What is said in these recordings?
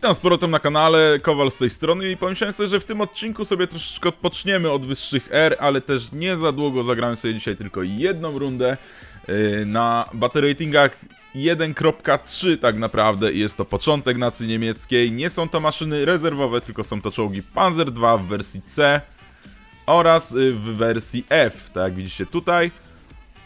Witam z powrotem na kanale, Kowal z tej strony i pomyślałem sobie, że w tym odcinku sobie troszeczkę odpoczniemy od wyższych R, ale też nie za długo zagramy sobie dzisiaj tylko jedną rundę yy, na battle ratingach 1.3 tak naprawdę i jest to początek nacji niemieckiej. Nie są to maszyny rezerwowe, tylko są to czołgi Panzer II w wersji C oraz y, w wersji F, tak jak widzicie tutaj.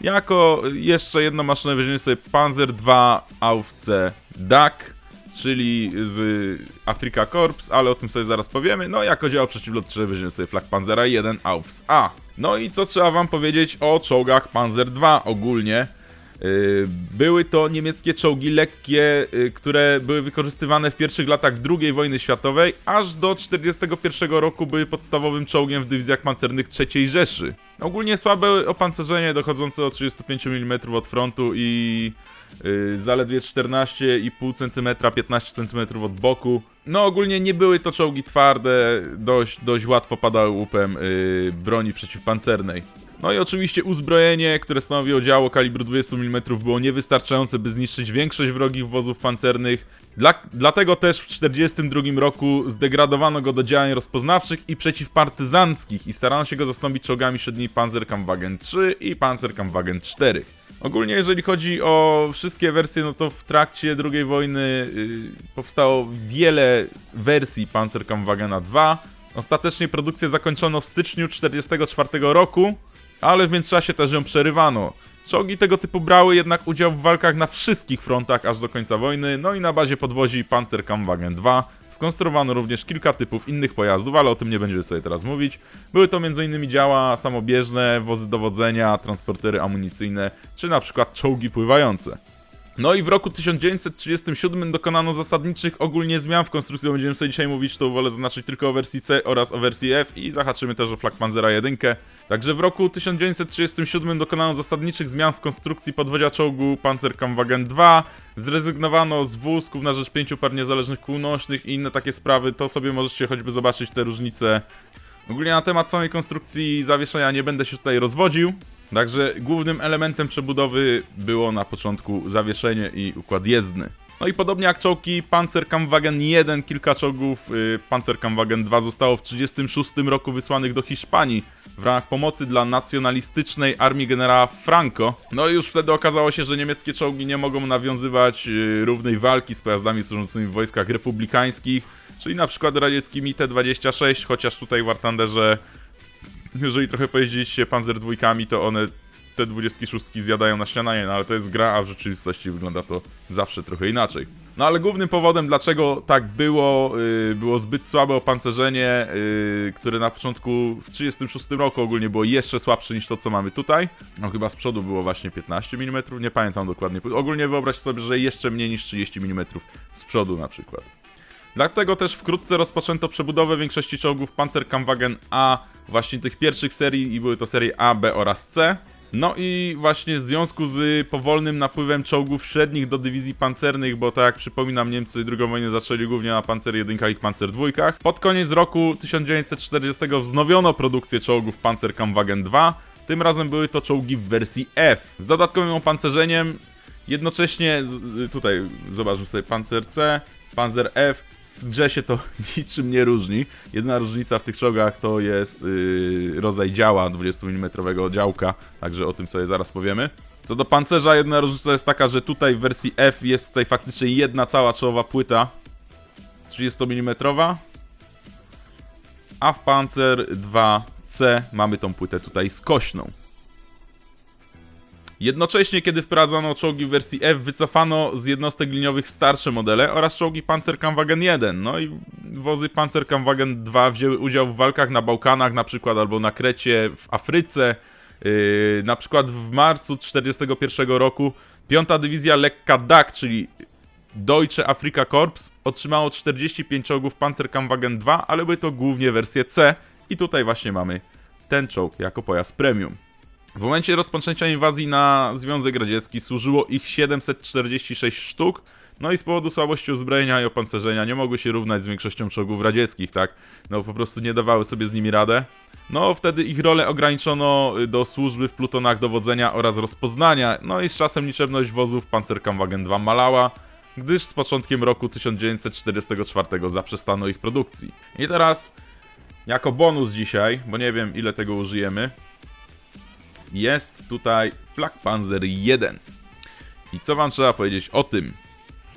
Jako jeszcze jedną maszynę weźmiemy sobie Panzer II Aufce DAK, czyli z Afrika Corps, ale o tym sobie zaraz powiemy. No jako dział przeciwlotniczy weźmiemy sobie flag Panzera 1 Aufs A. No i co trzeba wam powiedzieć o czołgach Panzer II ogólnie. Yy, Były to niemieckie czołgi lekkie, yy, które były wykorzystywane w pierwszych latach II wojny światowej, aż do 1941 roku były podstawowym czołgiem w dywizjach pancernych III Rzeszy. Ogólnie słabe opancerzenie dochodzące o 35 mm od frontu i yy, zaledwie 14,5 cm, 15 cm od boku. No ogólnie nie były to czołgi twarde, dość, dość łatwo padały łupem broni przeciwpancernej. No i oczywiście uzbrojenie, które stanowiło działo kalibru 20 mm było niewystarczające, by zniszczyć większość wrogich wozów pancernych. Dla, dlatego też w 1942 roku zdegradowano go do działań rozpoznawczych i przeciwpartyzanckich i starano się go zastąpić czołgami średnimi Panzerkampfwagen 3 i Panzerkampfwagen 4. Ogólnie jeżeli chodzi o wszystkie wersje, no to w trakcie II wojny yy, powstało wiele wersji Panzerkampfwagena 2. Ostatecznie produkcję zakończono w styczniu 1944 roku, ale w międzyczasie też ją przerywano. Czołgi tego typu brały jednak udział w walkach na wszystkich frontach aż do końca wojny, no i na bazie podwozi Panzerkampfwagen 2 skonstruowano również kilka typów innych pojazdów, ale o tym nie będziemy sobie teraz mówić. Były to m.in. działa samobieżne, wozy dowodzenia, transportery amunicyjne, czy na przykład czołgi pływające. No i w roku 1937 dokonano zasadniczych ogólnie zmian w konstrukcji, będziemy sobie dzisiaj mówić, to wolę zaznaczyć tylko o wersji C oraz o wersji F i zahaczymy też o flag Panzera 1. Także w roku 1937 dokonano zasadniczych zmian w konstrukcji podwozia czołgu Panzerkampfwagen 2, zrezygnowano z wózków na rzecz pięciu par niezależnych kółnośnych i inne takie sprawy, to sobie możecie choćby zobaczyć te różnice Ogólnie na temat samej konstrukcji zawieszenia nie będę się tutaj rozwodził. Także głównym elementem przebudowy było na początku zawieszenie i układ jezdny. No i podobnie jak czołgi Panzerkampfwagen 1, kilka czołgów y, Panzerkampfwagen 2 zostało w 1936 roku wysłanych do Hiszpanii w ramach pomocy dla nacjonalistycznej armii generała Franco. No i już wtedy okazało się, że niemieckie czołgi nie mogą nawiązywać y, równej walki z pojazdami służącymi w wojskach republikańskich, czyli na przykład radzieckimi T-26, chociaż tutaj w Artanderze jeżeli trochę pojeździliście Panzer dwójkami, to one te 26 zjadają na śniadanie, no ale to jest gra, a w rzeczywistości wygląda to zawsze trochę inaczej. No ale głównym powodem, dlaczego tak było, yy, było zbyt słabe opancerzenie, yy, które na początku w 36 roku ogólnie było jeszcze słabsze niż to, co mamy tutaj. No chyba z przodu było właśnie 15 mm, nie pamiętam dokładnie. Ogólnie wyobraź sobie, że jeszcze mniej niż 30 mm z przodu na przykład. Dlatego też wkrótce rozpoczęto przebudowę większości czołgów Panzerkampfwagen A, właśnie tych pierwszych serii i były to serie A, B oraz C. No i właśnie w związku z powolnym napływem czołgów średnich do dywizji pancernych, bo tak jak przypominam, Niemcy II wojnę zaczęli głównie na Panzer 1 i Panzer 2. Pod koniec roku 1940 wznowiono produkcję czołgów Panzerkampfwagen 2. Tym razem były to czołgi w wersji F. Z dodatkowym opancerzeniem, jednocześnie tutaj zobaczmy sobie Panzer C, Panzer F, w się to niczym nie różni. Jedyna różnica w tych czołgach to jest yy, rodzaj działa 20 mm działka, także o tym sobie zaraz powiemy. Co do pancerza, jedna różnica jest taka, że tutaj w wersji F jest tutaj faktycznie jedna cała czołowa płyta 30 mm, a w Panzer 2C mamy tą płytę tutaj skośną. Jednocześnie, kiedy wprowadzono czołgi w wersji F, wycofano z jednostek liniowych starsze modele oraz czołgi Panzerkampfwagen 1. No i wozy Panzerkampfwagen 2 wzięły udział w walkach na Bałkanach na przykład, albo na Krecie, w Afryce. Yy, na przykład w marcu 1941 roku 5. Dywizja Lekka DAK, czyli Deutsche Afrika Korps, otrzymało 45 czołgów Panzerkampfwagen 2, ale były to głównie wersje C. I tutaj właśnie mamy ten czołg jako pojazd premium. W momencie rozpoczęcia inwazji na Związek Radziecki służyło ich 746 sztuk, no i z powodu słabości uzbrojenia i opancerzenia nie mogły się równać z większością czołgów radzieckich, tak? No po prostu nie dawały sobie z nimi radę. No wtedy ich rolę ograniczono y, do służby w plutonach dowodzenia oraz rozpoznania, no i z czasem liczebność wozów Panzerkampfwagen 2 malała, gdyż z początkiem roku 1944 zaprzestano ich produkcji. I teraz, jako bonus dzisiaj, bo nie wiem ile tego użyjemy, jest tutaj Flak Panzer 1. I co wam trzeba powiedzieć o tym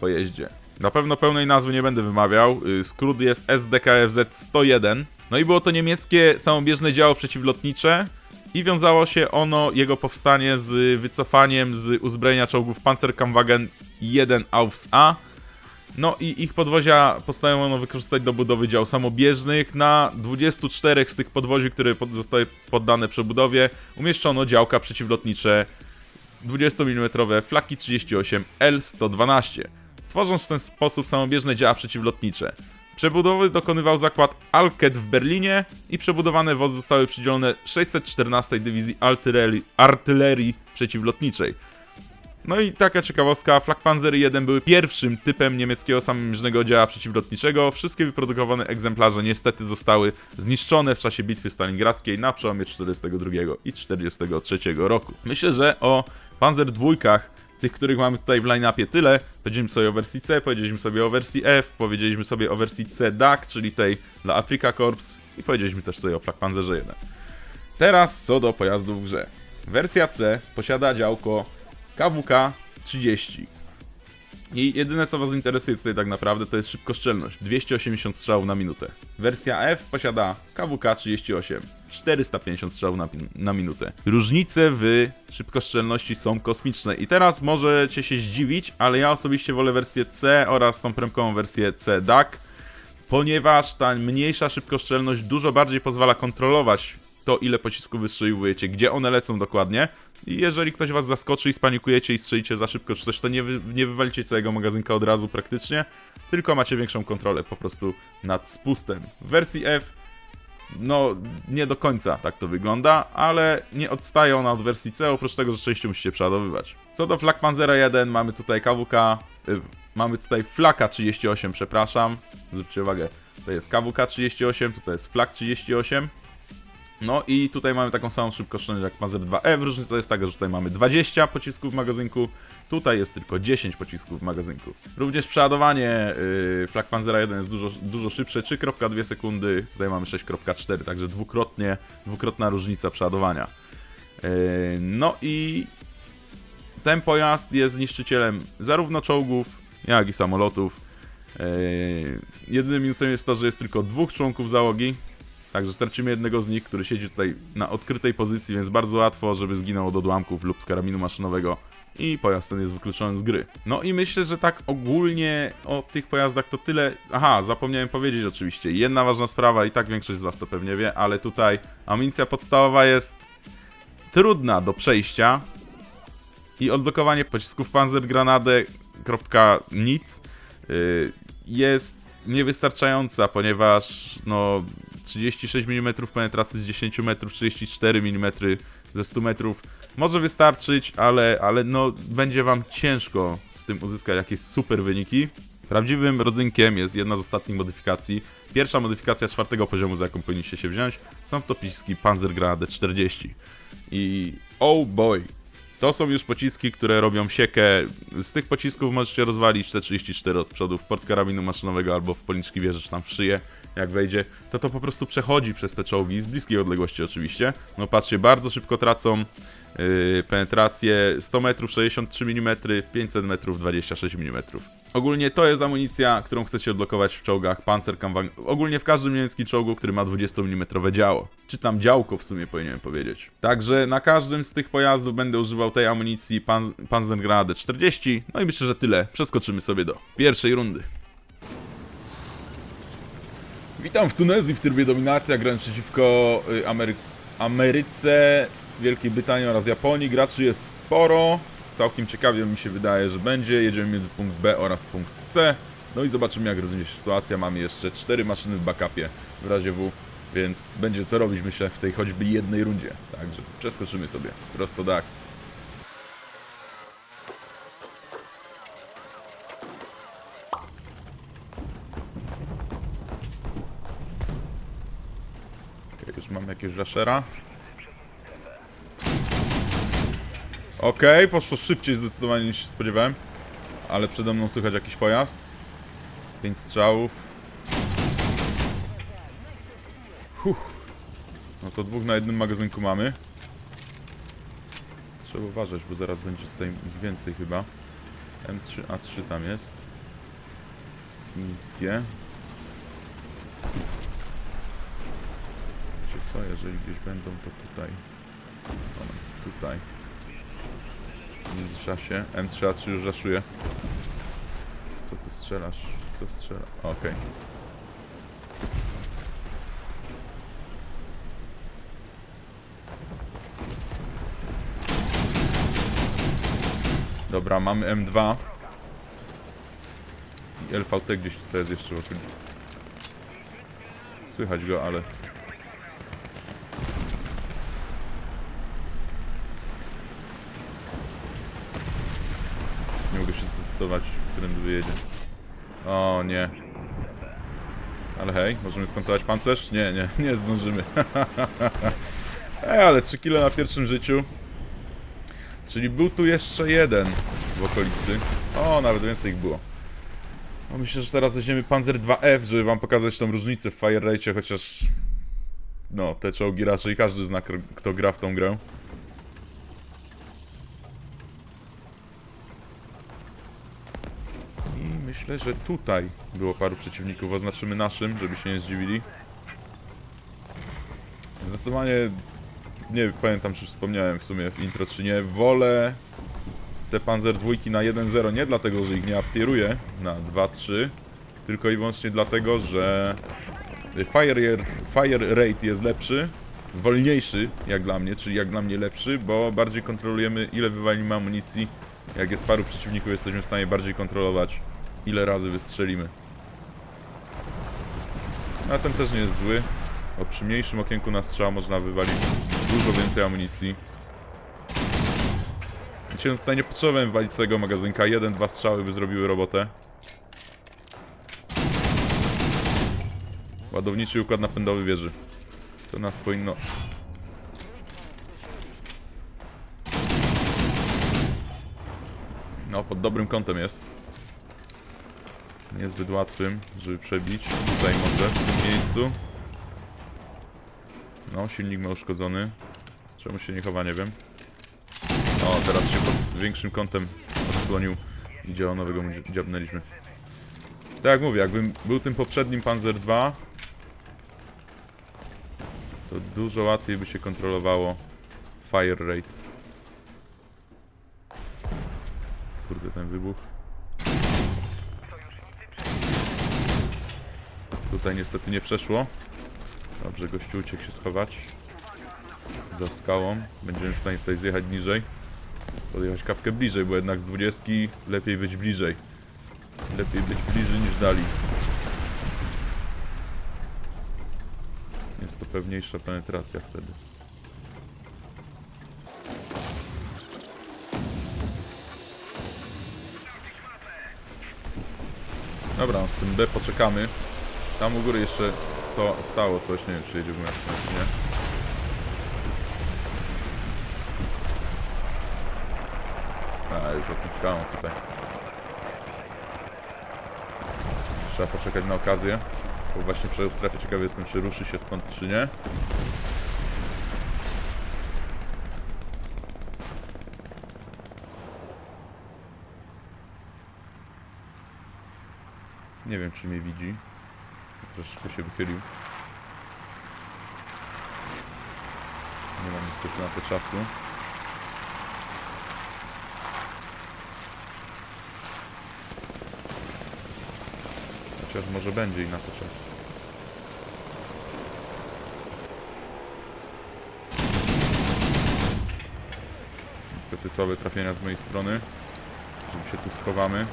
pojeździe? Na pewno pełnej nazwy nie będę wymawiał. y, Skrót jest SDKFZ 101. No i było to niemieckie samobieżne działo przeciwlotnicze i wiązało się ono, jego powstanie z wycofaniem z uzbrojenia czołgów Panzerkampfwagen 1 Aufs A. No i ich podwozia postanowiono wykorzystać do budowy dział samobieżnych. Na 24 z tych podwozi, które pod, zostały poddane przebudowie, umieszczono działka przeciwlotnicze 20 mm flaki 38 L112, tworząc w ten sposób samobieżne działa przeciwlotnicze. Przebudowy dokonywał zakład Alket w Berlinie i przebudowane wozy zostały przydzielone 614 Dywizji Artylerii, artylerii Przeciwlotniczej. No i taka ciekawostka, Flakpanzery 1 były pierwszym typem niemieckiego samobieżnego działa przeciwlotniczego. Wszystkie wyprodukowane egzemplarze niestety zostały zniszczone w czasie bitwy stalingradzkiej na przełomie 42 i 43 roku. Myślę, że o Panzer dwójkach, tych, których mamy tutaj w line-upie tyle, powiedzieliśmy sobie o wersji C, powiedzieliśmy sobie o wersji F, powiedzieliśmy sobie o wersji C DAC, czyli tej dla Afrika Corps i powiedzieliśmy też sobie o Flakpanzerze 1. Teraz co do pojazdów w grze. Wersja C posiada działko KWK 30. I jedyne co was interesuje tutaj tak naprawdę to jest szybkoszczelność 280 strzałów na minutę. Wersja F posiada KWK 38 450 strzałów na, na minutę. Różnice w szybkoszczelności są kosmiczne i teraz możecie się zdziwić, ale ja osobiście wolę wersję C oraz tą premkową wersję C DAC, ponieważ ta mniejsza szybkoszczelność dużo bardziej pozwala kontrolować ile pocisków wystrzeliwujecie, gdzie one lecą dokładnie. I jeżeli ktoś was zaskoczy i spanikujecie i strzelicie za szybko czy coś, to nie, wy, nie wywalicie całego magazynka od razu praktycznie, tylko macie większą kontrolę po prostu nad spustem. W wersji F no, nie do końca tak to wygląda, ale nie odstaje ona od wersji C, oprócz tego, że częściej musicie przeładowywać. Co do Flak Panzera 1, mamy tutaj KWK, y, mamy tutaj Flaka 38, przepraszam, zwróćcie uwagę, to jest KWK 38, tutaj jest Flak 38, no i tutaj mamy taką samą szybkoszczelność jak Panzer 2F. Różnica jest taka, że tutaj mamy 20 pocisków w magazynku, tutaj jest tylko 10 pocisków w magazynku. Również przeładowanie yy, Panzera 1 jest dużo, dużo szybsze, 3,2 sekundy, tutaj mamy 6,4, także dwukrotnie, dwukrotna różnica przeładowania. Yy, no i ten pojazd jest niszczycielem zarówno czołgów, jak i samolotów. Yy, jedynym minusem jest to, że jest tylko dwóch członków załogi, Także stracimy jednego z nich, który siedzi tutaj na odkrytej pozycji, więc bardzo łatwo, żeby zginął od odłamków lub z karabinu maszynowego i pojazd ten jest wykluczony z gry. No i myślę, że tak ogólnie o tych pojazdach to tyle. Aha, zapomniałem powiedzieć oczywiście. Jedna ważna sprawa, i tak większość z Was to pewnie wie, ale tutaj amunicja podstawowa jest trudna do przejścia i odblokowanie pocisków Panzer Granade nic y, jest niewystarczająca, ponieważ no 36 mm penetracji z 10 metrów, 34 mm ze 100 metrów może wystarczyć, ale, ale no będzie wam ciężko z tym uzyskać jakieś super wyniki. Prawdziwym rodzynkiem jest jedna z ostatnich modyfikacji. Pierwsza modyfikacja czwartego poziomu, za jaką powinniście się wziąć, są to pociski Panzer Granate 40. I oh boy, to są już pociski, które robią siekę. Z tych pocisków możecie rozwalić T34 od przodu w port karabinu maszynowego albo w policzki wieży, tam w szyję, jak wejdzie. To to po prostu przechodzi przez te czołgi, z bliskiej odległości oczywiście. No patrzcie, bardzo szybko tracą yy, penetrację 100 metrów 63 mm, 500 metrów 26 mm. Ogólnie to jest amunicja, którą chcecie odblokować w czołgach Panzerkampfwagen. Ogólnie w każdym niemieckim czołgu, który ma 20 mm działo. Czy tam działko w sumie powinienem powiedzieć. Także na każdym z tych pojazdów będę używał tej amunicji Pan Panzergranate 40. No i myślę, że tyle. Przeskoczymy sobie do pierwszej rundy. Witam w Tunezji w trybie dominacja, grałem przeciwko y, Amery Ameryce, Wielkiej Brytanii oraz Japonii. Graczy jest sporo, całkiem ciekawie mi się wydaje, że będzie. Jedziemy między punkt B oraz punkt C. No i zobaczymy jak rozwinie się sytuacja. Mamy jeszcze 4 maszyny w backupie w razie W, więc będzie co robić myślę w tej choćby jednej rundzie. Także przeskoczymy sobie prosto do akcji. Okej, już mam jakiegoś rashera. Okej, poszło szybciej zdecydowanie niż się spodziewałem. ale przede mną słychać jakiś pojazd. Pięć strzałów. Huh. No to dwóch na jednym magazynku mamy. Trzeba uważać, bo zaraz będzie tutaj więcej chyba. M3, A3 tam jest. Chińskie. Co, jeżeli gdzieś będą, to tutaj. Tutaj. W międzyczasie. M3, A3 już raszuje. Co ty strzelasz? Co strzela? Okej. Dobra, mamy M2. I LVT gdzieś tutaj jest jeszcze w okolicy. Słychać go, ale... Nie zdecydować, którym wyjedzie. O nie. Ale hej, możemy skontrolować pancerz? Nie, nie, nie zdążymy. Ej, ale 3 kg na pierwszym życiu. Czyli był tu jeszcze jeden w okolicy. O, nawet więcej ich było. No myślę, że teraz weźmiemy Panzer 2F, żeby wam pokazać tą różnicę w fire rate, chociaż... No, te czołgi raczej każdy zna, kto gra w tą grę. I myślę, że tutaj było paru przeciwników. Oznaczymy naszym, żeby się nie zdziwili. Zdecydowanie nie pamiętam, czy wspomniałem w sumie w intro, czy nie. Wolę te Panzer dwójki na 1.0 nie dlatego, że ich nie uptieruję na 2.3, tylko i wyłącznie dlatego, że fire, fire rate jest lepszy, wolniejszy jak dla mnie, czyli jak dla mnie lepszy, bo bardziej kontrolujemy ile wywalimy amunicji. Jak jest paru przeciwników, jesteśmy w stanie bardziej kontrolować ile razy wystrzelimy. A ten też nie jest zły. O przy mniejszym okienku na strzał można wywalić dużo więcej amunicji. No tutaj nie potrzebowałem walić całego magazynka. Jeden, dwa strzały by zrobiły robotę. Ładowniczy układ napędowy wieży. To nas powinno... No, pod dobrym kątem jest. Niezbyt łatwym, żeby przebić. Tutaj może, w tym miejscu. No, silnik ma uszkodzony. Czemu się nie chowa, nie wiem. O, teraz się pod większym kątem odsłonił i dzieło nowego mu dzi- dziabnęliśmy. Tak jak mówię, jakbym był tym poprzednim Panzer II, to dużo łatwiej by się kontrolowało fire rate. Kurde, ten wybuch. Tutaj niestety nie przeszło. Dobrze, gościu uciekł się schować. Za skałą. Będziemy w stanie tutaj zjechać niżej. Podjechać kapkę bliżej, bo jednak z 20 lepiej być bliżej. Lepiej być bliżej niż dali. Jest to pewniejsza penetracja wtedy. Dobra, z tym B poczekamy. Tam u góry jeszcze sto, stało coś, nie wiem czy jedzie w moją czy nie. A, jest za tą skałą tutaj. Trzeba poczekać na okazję. Bo właśnie przejął strefę, ciekawy jestem czy ruszy się stąd, czy nie. Nie wiem, czy mnie widzi. Troszeczkę się wychylił. Nie mam niestety na to czasu. Chociaż może będzie i na to czas. Niestety słabe trafienia z mojej strony. Żeby się tu schowamy.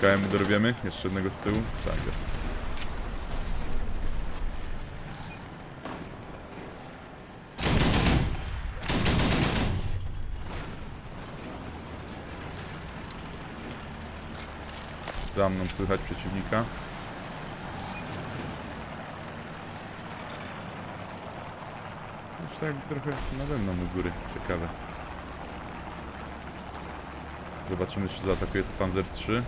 KM dorwiemy? Jeszcze jednego z tyłu? Tak jest. Za mną słychać przeciwnika. Tak trochę nade mną u góry. Ciekawe. Zobaczymy, czy zaatakuje to Panzer III.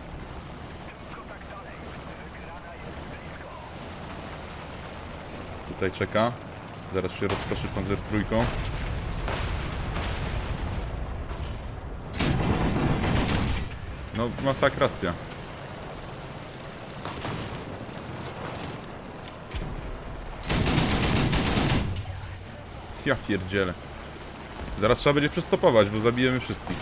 Tutaj czeka. Zaraz się rozproszy Panzer trójką. No, masakracja. Ja pierdzielę. Zaraz trzeba będzie przestopować, bo zabijemy wszystkich.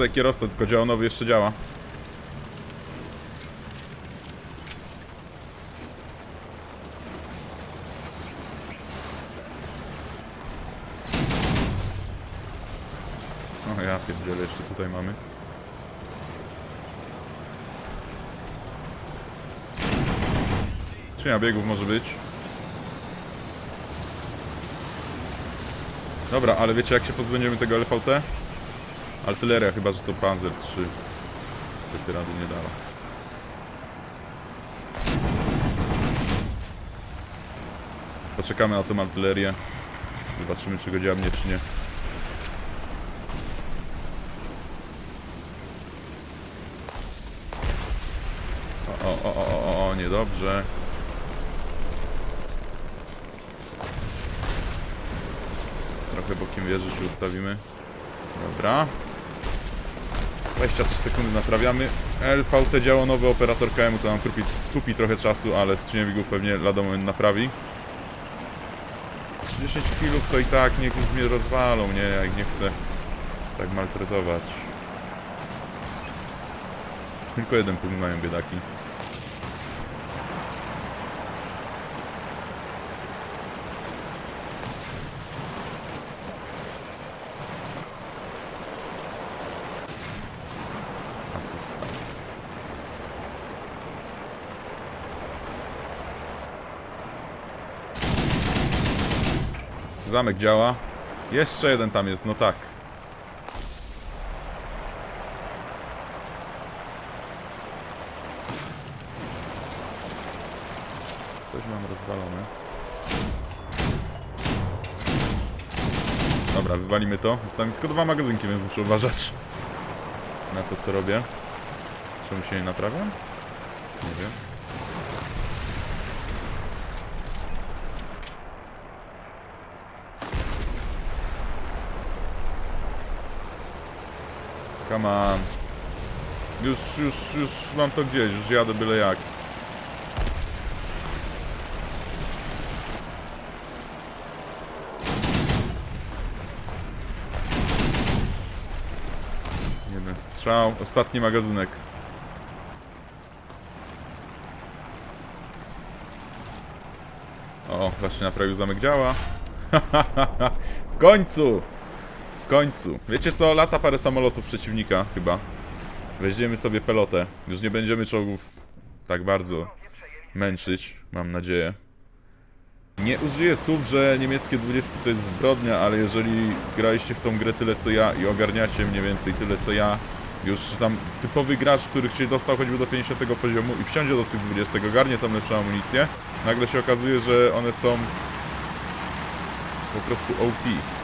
I kierowca, tylko działonowy jeszcze działa. O ja pierdzielę, jeszcze tutaj mamy. Skrzynia biegów może być. Dobra, ale wiecie jak się pozbędziemy tego LVT? Artyleria, chyba że to Panzer 3. Niestety rady nie dała. Poczekamy na tą artylerię. Zobaczymy czy go dziabnie czy nie. O, o, o, o, o, o, niedobrze. Trochę bokiem wieży się ustawimy. Dobra. 23 sekundy naprawiamy. LVT działo nowy operator KM, to nam kupi, kupi trochę czasu, ale skrzynię biegów pewnie lada moment naprawi. 10 kilów to i tak niech już mnie rozwalą, nie? Ja ich nie chcę tak maltretować. Tylko jeden punkt mają biedaki. Zamek działa. Jeszcze jeden tam jest, no tak. Coś mam rozwalone. Dobra, wywalimy to. Zostały mi tylko dwa magazynki, więc muszę uważać na to, co robię. Czemu się nie naprawiam? Nie wiem. Come on. Już, już, już mam to gdzieś, już jadę byle jak. Jeden strzał, ostatni magazynek. O, właśnie naprawił zamek działa. w końcu! Końcu. Wiecie co? Lata parę samolotów przeciwnika chyba. Weźmiemy sobie pelotę. Już nie będziemy czołgów tak bardzo męczyć, mam nadzieję. Nie użyję słów, że niemieckie 20 to jest zbrodnia, ale jeżeli graliście w tą grę tyle co ja i ogarniacie mniej więcej tyle co ja, już tam typowy gracz, który się dostał choćby do 50 poziomu i wsiądzie do tych 20, garnie tam lepszą amunicję, nagle się okazuje, że one są po prostu OP.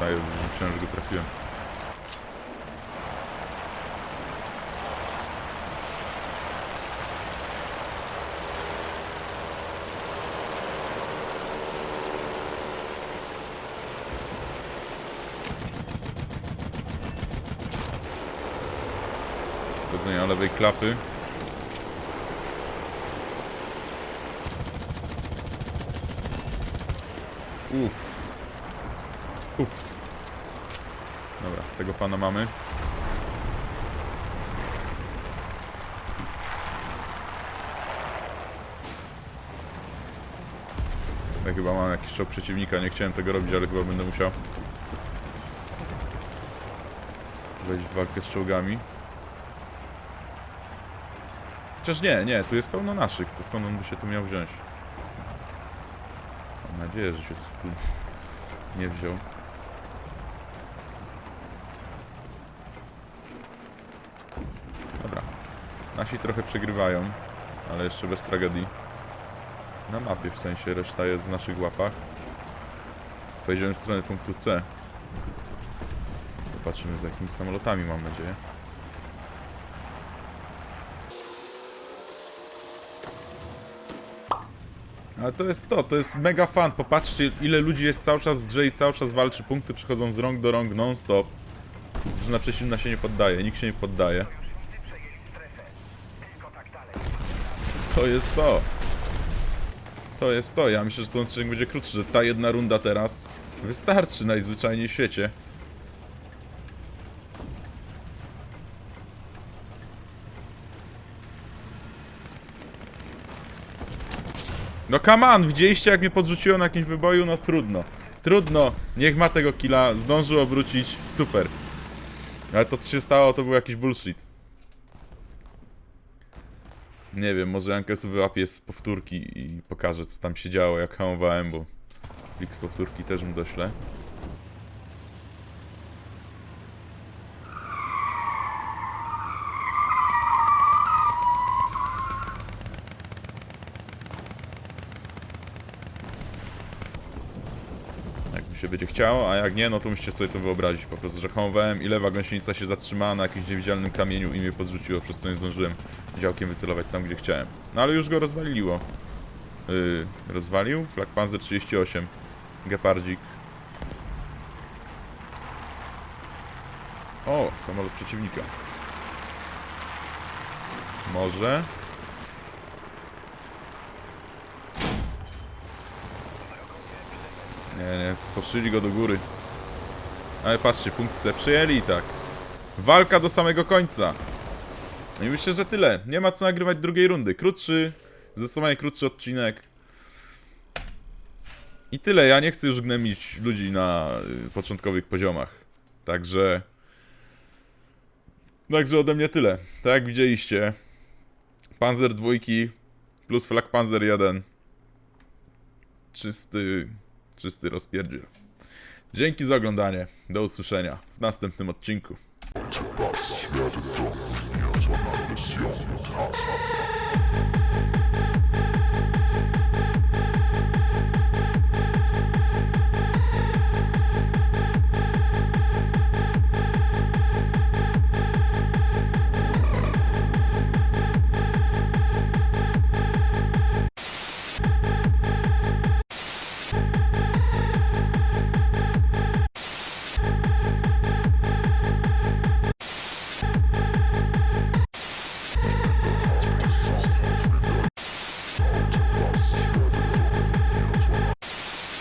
Jest, że myślałem, że go trafiłem. Wchodzenia lewej klapy. Uff. Uff. Dobra, tego pana mamy. Ja chyba mam jakiś czołg przeciwnika, nie chciałem tego robić, ale chyba będę musiał wejść w walkę z czołgami. Chociaż nie, nie, tu jest pełno naszych, to skąd on by się tu miał wziąć? Mam nadzieję, że się tu nie wziął. Dobra. Nasi trochę przegrywają, ale jeszcze bez tragedii. Na mapie w sensie, reszta jest w naszych łapach. Pojedziemy w stronę punktu C. Zobaczymy z jakimi samolotami, mam nadzieję. Ale to jest to, to jest mega fan. Popatrzcie, ile ludzi jest cały czas w grze i cały czas walczy. Punkty przychodzą z rąk do rąk non-stop. Drużyna przeciwna się nie poddaje, nikt się nie poddaje. To jest to. To jest to. Ja myślę, że ten odcinek będzie krótszy, że ta jedna runda teraz wystarczy najzwyczajniej w świecie. No come on, widzieliście jak mnie podrzuciło na jakimś wyboju? No trudno. Trudno. Niech ma tego killa, zdążył obrócić, super. Ale to co się stało to był jakiś bullshit. Nie wiem, może Ankesu wyłapie z powtórki i pokaże co tam się działo jak hamowałem, bo plik z powtórki też mu doślę. Chciało, a jak nie, no to musicie sobie to wyobrazić po prostu, że hamowałem i lewa gąsienica się zatrzymała na jakimś niewidzialnym kamieniu i mnie podrzuciło, przez to nie zdążyłem działkiem wycelować tam, gdzie chciałem. No ale już go rozwaliło. Yy, rozwalił? Flak Panzer 38. Gepardzik. O, samolot przeciwnika. Może. Nie, nie, sposzyli go do góry. Ale patrzcie, punkt C przejęli i tak. Walka do samego końca. No I myślę, że tyle. Nie ma co nagrywać drugiej rundy. Krótszy, zdecydowanie krótszy odcinek. I tyle. Ja nie chcę już gnębić ludzi na y, początkowych poziomach. Także... Także ode mnie tyle. Tak jak widzieliście. Panzer dwójki plus Flak Panzer 1. Czysty, czysty rozpierdziel. Dzięki za oglądanie. Do usłyszenia w następnym odcinku.